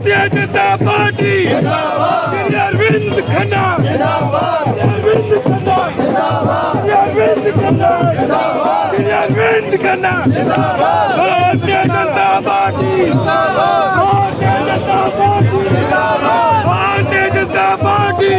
भारतीय जनता पार्टी जिंदाबाद श्री अरविंद खन्ना जिंदाबाद अरविंद खन्ना जिंदाबाद अरविंद खन्ना जिंदाबाद श्री अरविंद खन्ना जिंदाबाद भारतीय जनता पार्टी जिंदाबाद भारतीय जनता पार्टी जिंदाबाद भारतीय जनता पार्टी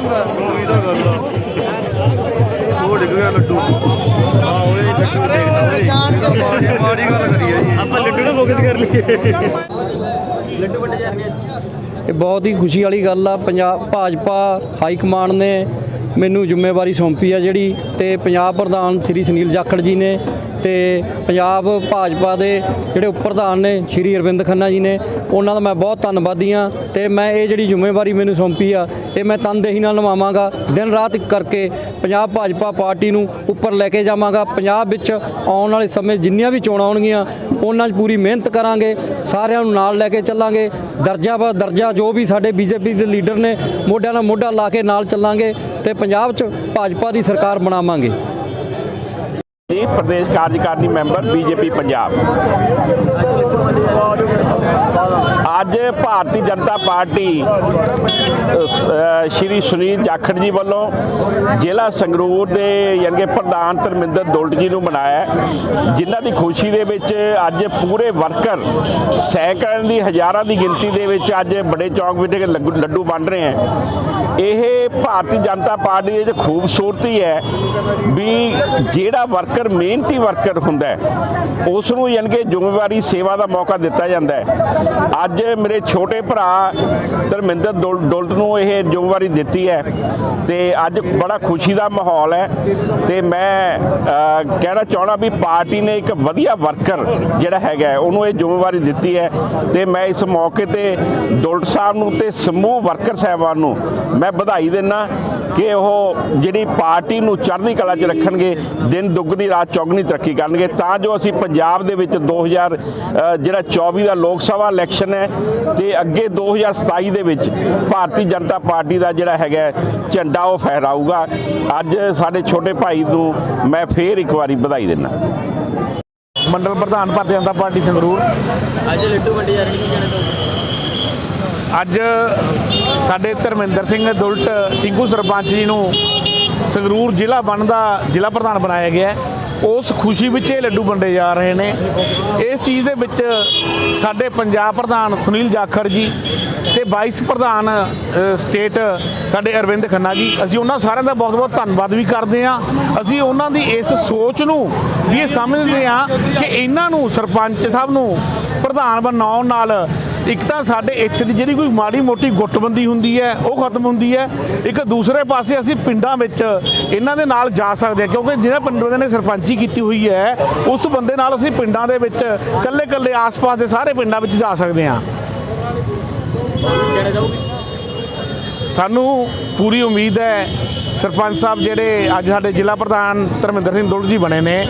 ਕੀ ਪਤਾ ਕਰਨ ਦਾ ਉਹੀ ਤਾਂ ਗੱਲ ਆ ਉਹ ਡਿੱਗ ਗਿਆ ਲੱਡੂ। ਹਾਂ ਉਹਦੇ ਲੱਡੂ ਦੇਖਦਾ ਓਏ ਜਾਣ ਕੇ ਮਾੜੀ ਮਾੜੀ ਗੱਲ ਕਰੀ ਹੈ ਜੀ। ਆਪਾਂ ਲੱਡੂ ਨੂੰ ਫੋਕਸ ਕਰ ਲਈਏ। ਇਹ ਬਹੁਤ ਹੀ ਖੁਸ਼ੀ ਵਾਲੀ ਗੱਲ ਆ। ਪੰਜਾਬ ਭਾਜਪਾ ਹਾਈ ਕਮਾਂਡ ਨੇ ਮੈਨੂੰ ਜ਼ਿੰਮੇਵਾਰੀ ਸੌਂਪੀ ਆ ਜਿਹੜੀ ਤੇ ਪੰਜਾਬ ਪ੍ਰਧਾਨ ਸ੍ਰੀ ਸੁਨੀਲ ਜਾਖੜ ਜੀ ਨੇ ਤੇ ਪੰਜਾਬ ਭਾਜਪਾ ਦੇ ਜਿਹੜੇ ਉਪ ਪ੍ਰਧਾਨ ਨੇ, ਸ੍ਰੀ ਅਰਵਿੰਦ ਖੰਨਾ ਜੀ ਨੇ, ਉਹਨਾਂ ਦਾ ਮੈਂ ਬਹੁਤ ਧੰਨਵਾਦੀ ਆ ਤੇ ਮੈਂ ਇਹ ਜਿਹੜੀ ਜ਼ਿੰਮੇਵਾਰੀ ਮੈਨੂੰ ਸੌਂਪੀ ਆ, ਇਹ ਮੈਂ ਤਨਦੇਹੀ ਨਾਲ ਨਿਭਾਵਾਂਗਾ, ਦਿਨ ਰਾਤ ਕਰਕੇ ਪੰਜਾਬ ਭਾਜਪਾ ਪਾਰਟੀ ਨੂੰ ਉੱਪਰ ਲੈ ਕੇ ਜਾਵਾਂਗਾ, ਪੰਜਾਬ ਵਿੱਚ ਆਉਣ ਵਾਲੇ ਸਮੇਂ ਜਿੰਨੀਆਂ ਵੀ ਚੋਣਾਂ ਆਉਣਗੀਆਂ ਉਹਨਾਂ 'ਚ ਪੂਰੀ ਮਿਹਨਤ ਕਰਾਂਗੇ, ਸਾਰਿਆਂ ਨੂੰ ਨਾਲ ਲੈ ਕੇ ਚੱਲਾਂਗੇ, ਦਰਜਾ ਬਾ ਦਰਜਾ ਜੋ ਵੀ ਸਾਡੇ ਬੀਜੇਪੀ ਦੇ ਲੀਡਰ ਨੇ, ਮੋਢਿਆਂ ਨਾਲ ਮੋਢਾ ਲਾ ਕੇ ਨਾਲ ਚੱਲਾਂਗੇ ਤੇ ਪੰਜਾਬ 'ਚ ਭਾਜਪਾ ਦੀ ਸਰਕਾਰ ਬਣਾਵਾਂਗੇ। ਜੀ ਪ੍ਰਦੇਸ਼ ਕਾਰਜਕਾਰਨੀ ਮੈਂਬਰ ਬੀਜੇਪੀ ਪੰਜਾਬ। ਅੱਜ ਭਾਰਤੀ ਜਨਤਾ ਪਾਰਟੀ ਸ਼੍ਰੀ ਸੁਨੀਲ ਜਾਖੜ ਜੀ ਵੱਲੋਂ ਜ਼ਿਲ੍ਹਾ ਸੰਗਰੂਰ ਦੇ ਯਾਨੀ ਕਿ ਪ੍ਰਧਾਨ ਧਰਮਿੰਦਰ ਦੁਲਟ ਜੀ ਨੂੰ ਮਨਾਇਆ ਜਿਨ੍ਹਾਂ ਦੀ ਖੁਸ਼ੀ ਦੇ ਵਿੱਚ ਅੱਜ ਪੂਰੇ ਵਰਕਰ ਸੈਂਕੜਿਆਂ ਦੀ, ਹਜ਼ਾਰਾਂ ਦੀ ਗਿਣਤੀ ਦੇ ਵਿੱਚ ਅੱਜ ਬੜੇ ਚੌਂਕ ਵਿੱਚ ਲੱਡੂ ਲੱਡੂ ਵੰਡ ਰਹੇ ਹੈ। ਇਹ ਭਾਰਤੀ ਜਨਤਾ ਪਾਰਟੀ ਦੇ ਜੋ ਖੂਬਸੂਰਤੀ ਹੈ ਵੀ ਜਿਹੜਾ ਵਰਕਰ, ਮਿਹਨਤੀ ਵਰਕਰ ਹੁੰਦਾ ਉਸ ਨੂੰ ਯਾਨੀ ਕਿ ਜ਼ਿੰਮੇਵਾਰੀ, ਸੇਵਾ ਦਾ ਮੌਕਾ ਦਿੱਤਾ ਜਾਂਦਾ ਹੈ। ਅੱਜ ਮੇਰੇ ਛੋਟੇ ਭਰਾ ਧਰਮਿੰਦਰ ਦੁਲ- ਦੁਲਟ ਨੂੰ ਇਹ ਜ਼ਿੰਮੇਵਾਰੀ ਦਿੱਤੀ ਹੈ ਤੇ ਅੱਜ ਬੜਾ ਖੁਸ਼ੀ ਦਾ ਮਾਹੌਲ ਹੈ ਤੇ ਮੈਂ ਕਹਿਣਾ ਚਾਹਣਾ ਵੀ ਪਾਰਟੀ ਨੇ ਇੱਕ ਵਧੀਆ ਵਰਕਰ ਜਿਹੜਾ ਹੈਗਾ ਉਹਨੂੰ ਇਹ ਜ਼ਿੰਮੇਵਾਰੀ ਦਿੱਤੀ ਹੈ ਤੇ ਮੈਂ ਇਸ ਮੌਕੇ ਤੇ ਡੋਲਟ ਸਾਹਿਬ ਨੂੰ ਤੇ ਸਮੂਹ ਵਰਕਰ ਸਾਹਿਬਾਨ ਨੂੰ ਮੈਂ ਵਧਾਈ ਦਿੰਦਾ ਕਿ ਉਹ ਜਿਹੜੀ ਪਾਰਟੀ ਨੂੰ ਚੜ੍ਹਦੀ ਕਲਾ 'ਚ ਰੱਖਣਗੇ ਦਿਨ ਦੁੱਗਣੀ ਰਾਤ ਚੌਗਣੀ ਤਰੱਕੀ ਕਰਨਗੇ ਤਾਂ ਜੋ ਅਸੀਂ ਪੰਜਾਬ ਦੇ ਵਿੱਚ 2000 ਅ, ਜਿਹੜਾ 24 ਦਾ ਲੋਕ ਸਭਾ ਇਲੈਕਸ਼ਨ ਹੈ ਤੇ ਅੱਗੇ 2027 ਦੇ ਵਿੱਚ ਭਾਰਤੀ ਜਨਤਾ ਪਾਰਟੀ ਦਾ ਜਿਹੜਾ ਹੈਗਾ ਝੰਡਾ ਉਹ ਫਹਿਰਾਊਗਾ। ਅੱਜ ਸਾਡੇ ਛੋਟੇ ਭਾਈ ਨੂੰ ਮੈਂ ਫੇਰ ਇੱਕ ਵਾਰੀ ਵਧਾਈ ਦਿੰਦਾ ਮੰਡਲ ਪ੍ਰਧਾਨ ਭਾਰਤੀ ਜਨਤਾ ਪਾਰਟੀ ਸੰਗਰੂਰ। ਅੱਜ ਲੱਡੂ ਵੰਡੇ ਜਾ ਰਹੇ ਨੇ ਅੱਜ ਸਾਡੇ ਧਰਮਿੰਦਰ ਸਿੰਘ ਦੁਲਟ ਟਿੰਕੂ ਸਰਪੰਚ ਜੀ ਨੂੰ ਸੰਗਰੂਰ ਜ਼ਿਲ੍ਹਾ ਬਣਦਾ ਜ਼ਿਲ੍ਹਾ ਪ੍ਰਧਾਨ ਬਣਾਇਆ ਗਿਆ ਉਸ ਖੁਸ਼ੀ ਵਿੱਚ ਇਹ ਲੱਡੂ ਵੰਡੇ ਜਾ ਰਹੇ ਨੇ। ਇਸ ਚੀਜ਼ ਦੇ ਵਿੱਚ ਸਾਡੇ ਪੰਜਾਬ ਪ੍ਰਧਾਨ ਸੁਨੀਲ ਜਾਖੜ ਜੀ ਤੇ ਵਾਈਸ ਪ੍ਰਧਾਨ ਸਟੇਟ ਸਾਡੇ ਅਰਵਿੰਦ ਖੰਨਾ ਜੀ, ਅਸੀਂ ਉਹਨਾਂ ਸਾਰਿਆਂ ਦਾ ਬਹੁਤ-ਬਹੁਤ ਧੰਨਵਾਦ ਵੀ ਕਰਦੇ ਹਾਂ। ਅਸੀਂ ਉਹਨਾਂ ਦੀ ਇਸ ਸੋਚ ਨੂੰ ਵੀ ਇਹ ਸਮਝਦੇ ਹਾਂ ਕਿ ਇਹਨਾਂ ਨੂੰ ਸਰਪੰਚ ਸਾਹਿਬ ਨੂੰ ਪ੍ਰਧਾਨ ਬਣਾਉਣ ਨਾਲ ਇੱਕ ਤਾਂ ਸਾਡੇ ਇੱਥੇ ਦੀ ਜਿਹੜੀ ਕੋਈ ਮਾੜੀ ਮੋਟੀ ਗੁੱਟਬੰਦੀ ਹੁੰਦੀ ਹੈ ਉਹ ਖਤਮ ਹੁੰਦੀ ਹੈ। ਇੱਕ ਦੂਸਰੇ ਪਾਸੇ ਅਸੀਂ ਪਿੰਡਾਂ ਵਿੱਚ ਇਹਨਾਂ ਦੇ ਨਾਲ ਜਾ ਸਕਦੇ ਹਾਂ ਕਿਉਂਕਿ ਜਿਹੜਾ ਪਿੰਡ ਨੇ ਸਰਪੰਚੀ ਕੀਤੀ ਹੋਈ ਹੈ ਉਸ ਬੰਦੇ ਨਾਲ ਅਸੀਂ ਪਿੰਡਾਂ ਦੇ ਵਿੱਚ ਕੱਲੇ ਕੱਲੇ ਆਸ-ਪਾਸ ਦੇ ਸਾਰੇ ਪਿੰਡਾਂ ਵਿੱਚ ਜਾ ਸਕਦੇ ਹਾਂ। ਸਾਨੂੰ ਪੂਰੀ ਉਮੀਦ ਹੈ ਸਰਪੰਚ ਸਾਹਿਬ ਜਿਹੜੇ ਅੱਜ ਸਾਡੇ ਜ਼ਿਲ੍ਹਾ ਪ੍ਰਧਾਨ ਧਰਮਿੰਦਰ ਸਿੰਘ ਦੁੱਲ ਜੀ ਬਣੇ ਨੇ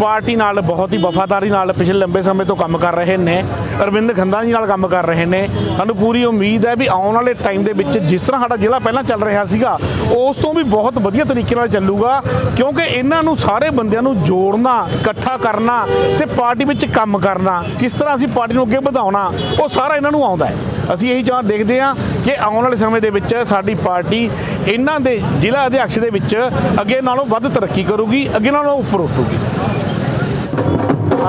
ਪਾਰਟੀ ਨਾਲ ਬਹੁਤ ਹੀ ਵਫਾਦਾਰੀ ਨਾਲ ਪਿਛਲੇ ਲੰਬੇ ਸਮੇਂ ਤੋਂ ਕੰਮ ਕਰ ਰਹੇ ਨੇ। ਅਰਵਿੰਦ ਖੰਦਾ ਜੀ ਨਾਲ ਕੰਮ ਕਰ ਰਹੇ ਨੇ। ਸਾਨੂੰ ਪੂਰੀ ਉਮੀਦ ਹੈ ਵੀ ਆਉਣ ਵਾਲੇ ਟਾਈਮ ਦੇ ਵਿੱਚ ਜਿਸ ਤਰ੍ਹਾਂ ਸਾਡਾ ਜ਼ਿਲ੍ਹਾ ਪਹਿਲਾਂ ਚੱਲ ਰਿਹਾ ਸੀਗਾ, ਉਸ ਤੋਂ ਵੀ ਬਹੁਤ ਵਧੀਆ ਤਰੀਕੇ ਨਾਲ ਚੱਲੂਗਾ। ਕਿਉਂਕਿ ਇਹਨਾਂ ਨੂੰ ਸਾਰੇ ਬੰਦਿਆਂ ਨੂੰ ਜੋੜਨਾ, ਇਕੱਠਾ ਕਰਨਾ ਤੇ ਪਾਰਟੀ ਵਿੱਚ ਕੰਮ ਕਰਨਾ, ਕਿਸ ਤਰ੍ਹਾਂ ਅਸੀਂ ਪਾਰਟੀ ਨੂੰ ਅੱਗੇ ਵਧਾਉਣਾ, ਉਹ ਸਾਰਾ ਇਹਨਾਂ ਨੂੰ ਆਉਂਦਾ ਹੈ। ਅਸੀਂ ਇਹੀ ਚਾਹ ਦੇਖਦੇ ਹਾਂ ਕਿ ਆਉਣ ਵਾਲੇ ਸਮੇਂ ਦੇ ਵਿੱਚ ਸਾਡੀ ਪਾਰਟੀ ਇਹਨਾਂ ਦੇ ਜ਼ਿਲ੍ਹਾ ਅਧਿਕਸ਼ ਦੇ ਵਿੱਚ ਅੱਗੇ ਨਾਲੋਂ ਵੱਧ ਤਰੱਕੀ ਕਰੂਗੀ, ਅੱਗੇ ਨਾਲੋਂ ਉੱਪਰ ਉੱਠੂਗੀ।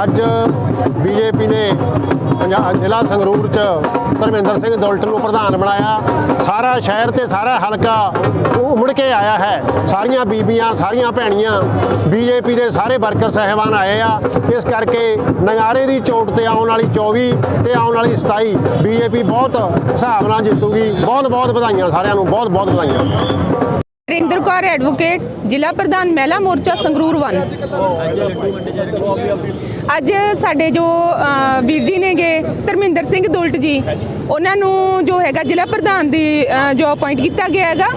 ਅੱਜ ਬੀਜੇਪੀ ਨੇ ਪੰਜਾਬ ਜ਼ਿਲ੍ਹਾ ਸੰਗਰੂਰ ਚ ਧਰਮਿੰਦਰ ਸਿੰਘ ਦੁਲਟ ਨੂੰ ਪ੍ਰਧਾਨ ਬਣਾਇਆ। ਸਾਰਾ ਸ਼ਹਿਰ ਤੇ ਸਾਰਾ ਹਲਕਾ ਉਹ ਮੁੜ ਕੇ ਆਇਆ ਹੈ। ਸਾਰੀਆਂ ਬੀਬੀਆਂ, ਸਾਰੀਆਂ ਭੈਣੀਆਂ ਬੀਜੇਪੀ ਦੇ ਸਾਰੇ ਵਰਕਰ ਸਹਿਬਾਨ ਆਏ ਆ। ਇਸ ਕਰਕੇ ਨਗਾਰੇ ਦੀ ਚੋਟ ਤੇ ਆਉਣ ਵਾਲੀ 24 ਤੇ ਆਉਣ ਵਾਲੀ 27 ਬੀਜੇਪੀ ਬਹੁਤ ਹਿਸਾਬ ਨਾਲ ਜਿੱਤੂਗੀ। ਬਹੁਤ ਬਹੁਤ ਵਧਾਈਆਂ ਸਾਰਿਆਂ ਨੂੰ ਬਹੁਤ ਬਹੁਤ ਵਧਾਈਆਂ। ਰਿੰਦਰ ਕੌਰ ਐਡਵੋਕੇਟ, ਜ਼ਿਲ੍ਹਾ ਪ੍ਰਧਾਨ ਮਹਿਲਾ ਮੋਰਚਾ ਸੰਗਰੂਰ 1 ਅੱਜ ਸਾਡੇ ਜੋ ਵੀਰ ਜੀ ਨੇਗੇ ਧਰਮਿੰਦਰ ਸਿੰਘ ਦੁਲਟ ਜੀ ਉਹਨਾਂ ਨੂੰ ਜੋ ਹੈਗਾ ਜ਼ਿਲ੍ਹਾ ਪ੍ਰਧਾਨ ਦੀ ਜੋ ਅਪਾਇੰਟ ਕੀਤਾ ਗਿਆ ਹੈਗਾ,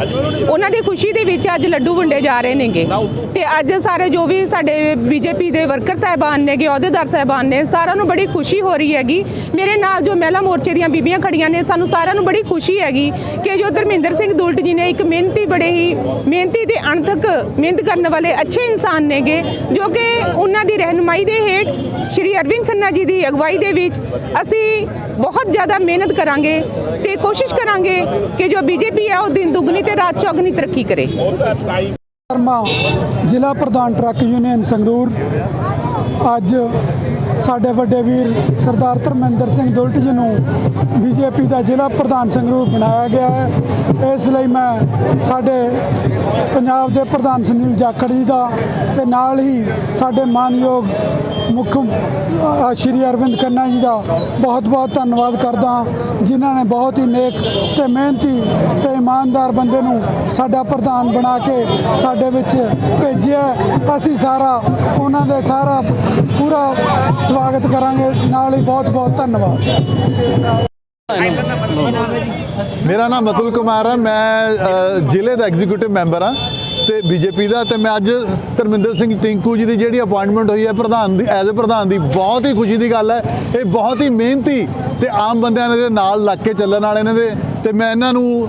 ਉਹਨਾਂ ਦੀ ਖੁਸ਼ੀ ਦੇ ਵਿੱਚ ਅੱਜ ਲੱਡੂ ਵੰਡੇ ਜਾ ਰਹੇ ਨੇਗੇ। ਤੇ ਅੱਜ ਸਾਰੇ ਜੋ ਵੀ ਸਾਡੇ ਬੀਜੇਪੀ ਦੇ ਵਰਕਰ ਸਾਹਿਬਾਨ ਨੇਗੇ, ਅਹੁਦੇਦਾਰ ਸਾਹਿਬਾਨ ਨੇ, ਸਾਰਿਆਂ ਨੂੰ ਬੜੀ ਖੁਸ਼ੀ ਹੋ ਰਹੀ ਹੈਗੀ। ਮੇਰੇ ਨਾਲ ਜੋ ਮਹਿਲਾ ਮੋਰਚੇ ਦੀਆਂ ਬੀਬੀਆਂ ਖੜੀਆਂ ਨੇ, ਸਾਨੂੰ ਸਾਰਿਆਂ ਨੂੰ ਬੜੀ ਖੁਸ਼ੀ ਹੈਗੀ ਕਿ ਜੋ ਧਰਮਿੰਦਰ ਸਿੰਘ ਦੁਲਟ ਜੀ ਨੇ ਇੱਕ ਮਿਹਨਤੀ, ਬੜੇ ਹੀ ਮਿਹਨਤੀ ਤੇ ਅਣਥਕ ਮਿਹਨਤ ਕਰਨ ਵਾਲੇ ਅੱਛੇ ਇਨਸਾਨ ਨੇਗੇ, ਜੋ ਕਿ ਉਹਨਾਂ ਦੀ ਰਹਿਨੁਮਾਈ ਦੇ ਹੇਠ ਸ਼੍ਰੀ ਅਰਵਿੰਦ ਖੰਨਾ ਜੀ ਦੀ ਅਗਵਾਈ ਦੇ ਵਿੱਚ ਅਸੀਂ ਬਹੁਤ ਜ਼ਿਆਦਾ ਮਿਹਨਤ ਕਰਾਂਗੇ ਤੇ ਕੋਸ਼ਿਸ਼ ਕਰਾਂਗੇ ਕਿ ਜੋ ਬੀਜੇਪੀ ਹੈ ਉਹ ਦਿਨ ਦੁੱਗਣੀ ਤੇ ਰਾਤ ਚੌਗਣੀ ਤਰੱਕੀ ਕਰੇ। ਸ਼ਰਮਾ ਜ਼ਿਲ੍ਹਾ ਪ੍ਰਧਾਨ ਟਰੱਕ ਯੂਨੀਅਨ ਸੰਗਰੂਰ। ਅੱਜ ਸਾਡੇ ਵੱਡੇ ਵੀਰ ਸਰਦਾਰ ਧਰਮਿੰਦਰ ਸਿੰਘ ਦੁਲਟ ਜੀ ਨੂੰ ਬੀਜੇਪੀ ਦਾ ਜ਼ਿਲ੍ਹਾ ਪ੍ਰਧਾਨ ਸੰਗਰੂਰ ਬਣਾਇਆ ਗਿਆ ਹੈ। ਇਸ ਲਈ ਮੈਂ ਸਾਡੇ ਪੰਜਾਬ ਦੇ ਪ੍ਰਧਾਨ ਸੁਨੀਲ ਜਾਖੜ ਜੀ ਦਾ ਤੇ ਨਾਲ ਹੀ ਸਾਡੇ ਮਾਨਯੋਗ ਮੁੱਖ ਸ਼੍ਰੀ ਅਰਵਿੰਦ ਖੰਨਾ ਜੀ ਦਾ ਬਹੁਤ ਬਹੁਤ ਧੰਨਵਾਦ ਕਰਦਾ ਜਿਨ੍ਹਾਂ ਨੇ ਬਹੁਤ ਹੀ ਨੇਕ ਤੇ ਮਿਹਨਤੀ ਤੇ ਇਮਾਨਦਾਰ ਬੰਦੇ ਨੂੰ ਸਾਡਾ ਪ੍ਰਧਾਨ ਬਣਾ ਕੇ ਸਾਡੇ ਵਿੱਚ ਭੇਜਿਆ ਅਸੀਂ ਸਾਰਾ ਉਹਨਾਂ ਦੇ ਸਾਰਾ ਪੂਰਾ ਸਵਾਗਤ ਕਰਾਂਗੇ। ਨਾਲ ਹੀ ਬਹੁਤ ਬਹੁਤ ਧੰਨਵਾਦ। ਮੇਰਾ ਨਾਮ ਅਤੁਲ ਕੁਮਾਰ ਹੈ। ਮੈਂ ਜ਼ਿਲ੍ਹੇ ਦਾ ਐਗਜ਼ੀਕਿਊਟਿਵ ਮੈਂਬਰ ਹਾਂ। ਤੇ ਬੀਜੇਪੀ ਦਾ ਤੇ ਮੈਂ ਅੱਜ ਧਰਮਿੰਦਰ ਸਿੰਘ ਟਿੰਕੂ ਜੀ ਦੀ ਜਿਹੜੀ ਅਪਾਇੰਟਮੈਂਟ ਹੋਈ ਹੈ ਪ੍ਰਧਾਨ ਦੀ ਐਜ਼ ਅ ਪ੍ਰਧਾਨ ਦੀ, ਬਹੁਤ ਹੀ ਖੁਸ਼ੀ ਦੀ ਗੱਲ ਹੈ। ਇਹ ਬਹੁਤ ਹੀ ਮਿਹਨਤੀ ਤੇ ਆਮ ਬੰਦਿਆਂ ਦੇ ਨਾਲ ਲੱਗ ਕੇ ਚੱਲਣ ਵਾਲੇ ਇਹਨਾਂ ਦੇ ਤੇ ਮੈਂ ਇਹਨਾਂ ਨੂੰ,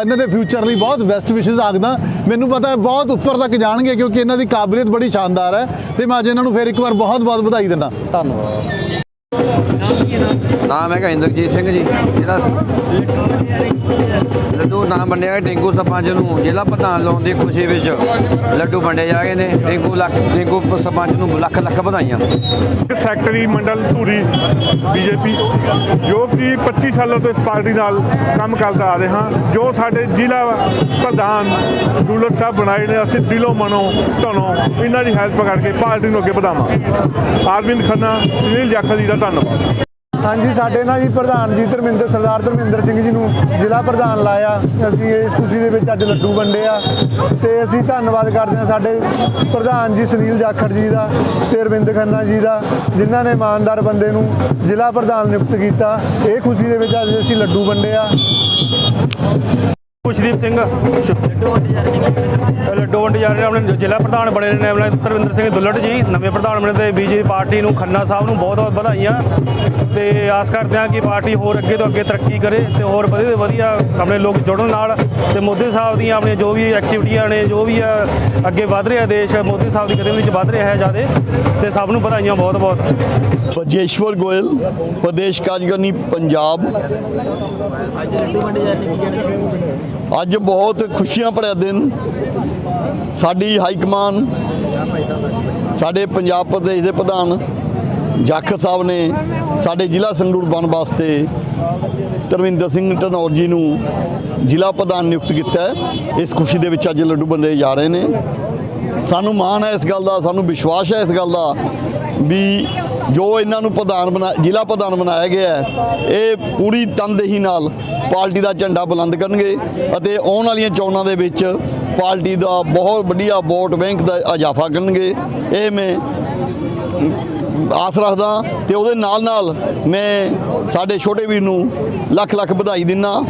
ਇਹਨਾਂ ਦੇ ਫਿਊਚਰ ਲਈ ਬਹੁਤ ਬੈਸਟ ਵਿਸ਼ੇਸ ਆਖਦਾ। ਮੈਨੂੰ ਪਤਾ ਹੈ ਬਹੁਤ ਉੱਪਰ ਤੱਕ ਜਾਣਗੇ ਕਿਉਂਕਿ ਇਹਨਾਂ ਦੀ ਕਾਬਲੀਅਤ ਬੜੀ ਸ਼ਾਨਦਾਰ ਹੈ ਤੇ ਮੈਂ ਅੱਜ ਇਹਨਾਂ ਨੂੰ ਫਿਰ ਇੱਕ ਵਾਰ ਬਹੁਤ ਬਹੁਤ ਵਧਾਈ ਦਿੰਦਾ। ਧੰਨਵਾਦ। ਨਾਮ ਹੈਗਾ ਇੰਦਰਜੀਤ ਸਿੰਘ ਜੀ ਜਿਹੜਾ ਲੱਡੂ ਨਾਮ ਵੰਡਿਆ ਹੈ ਟਿੰਕੂ ਸਰਪੰਚ ਨੂੰ, ਜ਼ਿਲ੍ਹਾ ਪ੍ਰਧਾਨ ਲਾਉਣ ਦੀ ਖੁਸ਼ੀ ਵਿੱਚ ਲੱਡੂ ਵੰਡੇ ਜਾ ਰਹੇ ਨੇ, ਡੇਂਗੂ ਲੱਖ ਟਿੰਕੂ ਸਰਪੰਚ ਨੂੰ ਲੱਖ ਲੱਖ ਵਧਾਈਆਂ। ਸੈਕਟਰੀ ਮੰਡਲ ਧੂਰੀ, ਬੀਜੇਪੀ, ਜੋ ਕਿ 25 ਸਾਲਾਂ ਤੋਂ ਇਸ ਪਾਰਟੀ ਨਾਲ ਕੰਮ ਕਰਦਾ ਆ ਰਹੇ ਹਾਂ ਜੋ ਸਾਡੇ ਜ਼ਿਲ੍ਹਾ ਪ੍ਰਧਾਨ ਦੂਲਤ ਸਾਹਿਬ ਬਣਾਏ ਨੇ, ਅਸੀਂ ਦਿਲੋਂ ਮਨੋਂ ਧਨੋਂ ਇਹਨਾਂ ਦੀ ਹੈਲਪ ਕਰਕੇ ਪਾਰਟੀ ਨੂੰ ਅੱਗੇ ਵਧਾਵਾਂਗੇ। ਅਰਵਿੰਦ ਖੰਨਾ, ਸੁਨੀਲ ਜਾਖੜ ਜੀ ਦਾ ਧੰਨਵਾਦ। ਹਾਂਜੀ, ਸਾਡੇ ਨਾਲ ਜੀ ਪ੍ਰਧਾਨ ਜੀ ਧਰਮਿੰਦਰ, ਸਰਦਾਰ ਧਰਮਿੰਦਰ ਸਿੰਘ ਜੀ ਨੂੰ ਜ਼ਿਲ੍ਹਾ ਪ੍ਰਧਾਨ ਲਾਇਆ। ਅਸੀਂ ਇਸ ਖੁਸ਼ੀ ਦੇ ਵਿੱਚ ਅੱਜ ਲੱਡੂ ਵੰਡੇ ਆ। ਤੇ ਅਸੀਂ ਧੰਨਵਾਦ ਕਰਦੇ ਹਾਂ ਸਾਡੇ ਪ੍ਰਧਾਨ ਜੀ ਸੁਨੀਲ ਜਾਖੜ ਜੀ ਦਾ ਤੇ ਅਰਵਿੰਦ ਖੰਨਾ ਜੀ ਦਾ, ਜਿਨ੍ਹਾਂ ਨੇ ਇਮਾਨਦਾਰ ਬੰਦੇ ਨੂੰ ਜ਼ਿਲ੍ਹਾ ਪ੍ਰਧਾਨ ਨਿਯੁਕਤ ਕੀਤਾ। ਇਹ ਖੁਸ਼ੀ ਦੇ ਵਿੱਚ ਅੱਜ ਅਸੀਂ ਲੱਡੂ ਵੰਡੇ ਆ। ਖੁਸ਼ਦੀਪ ਸਿੰਘ। ਲੱਡੂ ਵੰਡੇ ਜਾ ਰਹੇ ਨੇ ਆਪਣੇ ਜ਼ਿਲ੍ਹਾ ਪ੍ਰਧਾਨ ਬਣੇ ਨੇ, ਆਪਣੇ ਧਰਮਿੰਦਰ ਸਿੰਘ ਦੁੱਲਟ ਜੀ, ਨਵੇਂ ਪ੍ਰਧਾਨ ਬਣੇ ਤੇ ਬੀਜੇਪੀ ਪਾਰਟੀ ਨੂੰ ਖੰਨਾ ਸਾਹਿਬ ਨੂੰ ਬਹੁਤ ਬਹੁਤ ਵਧਾਈਆਂ। ਤੇ ਆਸ ਕਰਦੇ ਹਾਂ ਕਿ ਪਾਰਟੀ ਹੋਰ ਅੱਗੇ ਤੋਂ ਅੱਗੇ ਤਰੱਕੀ ਕਰੇ ਤੇ ਹੋਰ ਵਧੀਆ ਤੋਂ ਵਧੀਆ ਆਪਣੇ ਲੋਕ ਜੁੜਨ ਨਾਲ ਤੇ ਮੋਦੀ ਸਾਹਿਬ ਦੀਆਂ ਆਪਣੀਆਂ ਜੋ ਵੀ ਐਕਟੀਵਿਟੀਆਂ ਨੇ, ਜੋ ਵੀ ਆ ਅੱਗੇ ਵਧ ਰਿਹਾ ਦੇਸ਼, ਮੋਦੀ ਸਾਹਿਬ ਦੀ ਕਦਮ ਵਿੱਚ ਵਧ ਰਿਹਾ ਹੈ ਜ਼ਿਆਦਾ ਤੇ ਸਭ ਨੂੰ ਵਧਾਈਆਂ ਬਹੁਤ ਬਹੁਤ। ਬਜੇਸ਼ਵਰ ਗੋਇਲ, ਪ੍ਰਦੇਸ਼ ਕਾਰਜਕਾਰਨੀ ਪੰਜਾਬ। ਅੱਜ ਲੱਡੂ ਵੰਡੇ ਜਾ ਕੀ ਕਹਿਣਾ ਅੱਜ ਬਹੁਤ ਖੁਸ਼ੀਆਂ ਭਰਿਆ ਦਿਨ। ਸਾਡੀ ਹਾਈ ਕਮਾਨ ਸਾਡੇ ਪੰਜਾਬ ਪ੍ਰਦੇਸ਼ ਦੇ ਪ੍ਰਧਾਨ ਜਾਖੜ ਸਾਹਿਬ ਨੇ ਸਾਡੇ ਜ਼ਿਲ੍ਹਾ ਸੰਗਰੂਰ ਬਣ ਵਾਸਤੇ ਧਰਮਿੰਦਰ ਸਿੰਘ ਟਨੌਰ ਜੀ ਨੂੰ ਜ਼ਿਲ੍ਹਾ ਪ੍ਰਧਾਨ ਨਿਯੁਕਤ ਕੀਤਾ ਹੈ। ਇਸ ਖੁਸ਼ੀ ਦੇ ਵਿੱਚ ਅੱਜ ਲੱਡੂ ਬੰਦੇ ਜਾ ਰਹੇ ਨੇ। ਸਾਨੂੰ ਮਾਣ ਹੈ ਇਸ ਗੱਲ ਦਾ, ਸਾਨੂੰ ਵਿਸ਼ਵਾਸ ਹੈ ਇਸ ਗੱਲ ਦਾ। ਵੀ ਜੋ ਇਹਨਾਂ ਨੂੰ ਪ੍ਰਧਾਨ ਬਣਾ, ਜ਼ਿਲ੍ਹਾ ਪ੍ਰਧਾਨ ਬਣਾਇਆ ਗਿਆ ਹੈ, ਇਹ ਪੂਰੀ ਤਨਦੇਹੀ ਨਾਲ ਪਾਰਟੀ ਦਾ ਝੰਡਾ ਬੁਲੰਦ ਕਰਨਗੇ ਅਤੇ ਆਉਣ ਵਾਲੀਆਂ ਚੋਣਾਂ ਦੇ ਵਿੱਚ ਪਾਰਟੀ ਦਾ ਬਹੁਤ ਵਧੀਆ ਵੋਟ ਬੈਂਕ ਦਾ ਇਜ਼ਾਫਾ ਕਰਨਗੇ। ਇਹ ਮੈਂ ਆਸ ਰੱਖਦਾ ਤੇ ਉਹਦੇ ਨਾਲ ਨਾਲ ਮੈਂ ਸਾਡੇ ਛੋਟੇ ਵੀਰ ਨੂੰ ਲੱਖ ਲੱਖ ਵਧਾਈ ਦਿੰਦਾ